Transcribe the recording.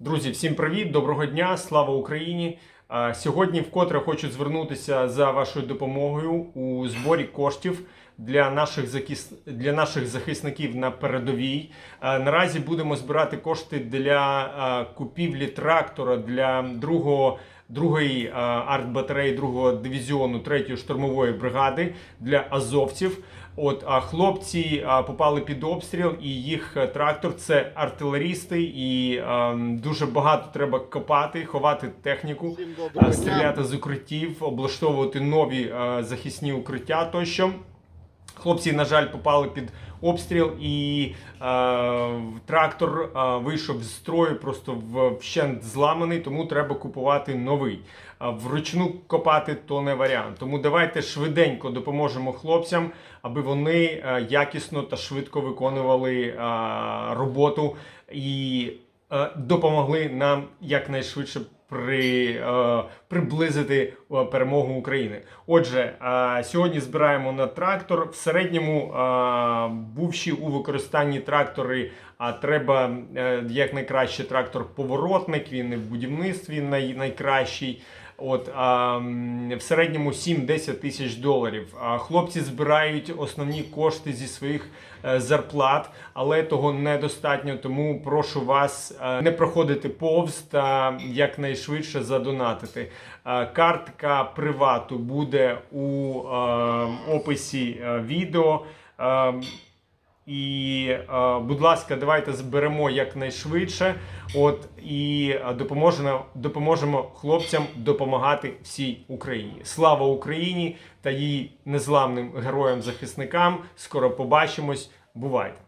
Друзі, всім привіт, доброго дня, слава Україні! Сьогодні вкотре хочу звернутися за вашою допомогою у зборі коштів для наших закіс... для наших захисників на передовій. Наразі будемо збирати кошти для купівлі трактора для другого. Другої а, артбатареї другого дивізіону третьої штурмової бригади для азовців. От а хлопці а, попали під обстріл, і їх е, трактор це артилерісти, і а, дуже багато треба копати, ховати техніку, а, стріляти з укриттів, облаштовувати нові а, захисні укриття тощо. Хлопці, на жаль, попали під обстріл, і е, трактор е, вийшов з строю, просто вщент зламаний, тому треба купувати новий. А вручну копати то не варіант. Тому давайте швиденько допоможемо хлопцям, аби вони е, якісно та швидко виконували е, роботу і е, допомогли нам якнайшвидше при, е, приблизити е, перемогу України. Отже, е, сьогодні збираємо на трактор. В середньому, е, бувші у використанні трактори, а треба е, якнайкраще трактор поворотник. Він і в будівництві най, найкращий. От а, в середньому 7-10 тисяч доларів. А хлопці збирають основні кошти зі своїх е, зарплат, але того недостатньо. Тому прошу вас е, не проходити повз та якнайшвидше задонатити. Е, Картка привату буде у описі відео. І, е, будь ласка, давайте зберемо якнайшвидше. От і е, допоможемо, допоможемо хлопцям допомагати всій Україні. Слава Україні та її незламним героям-захисникам. Скоро побачимось. Бувайте!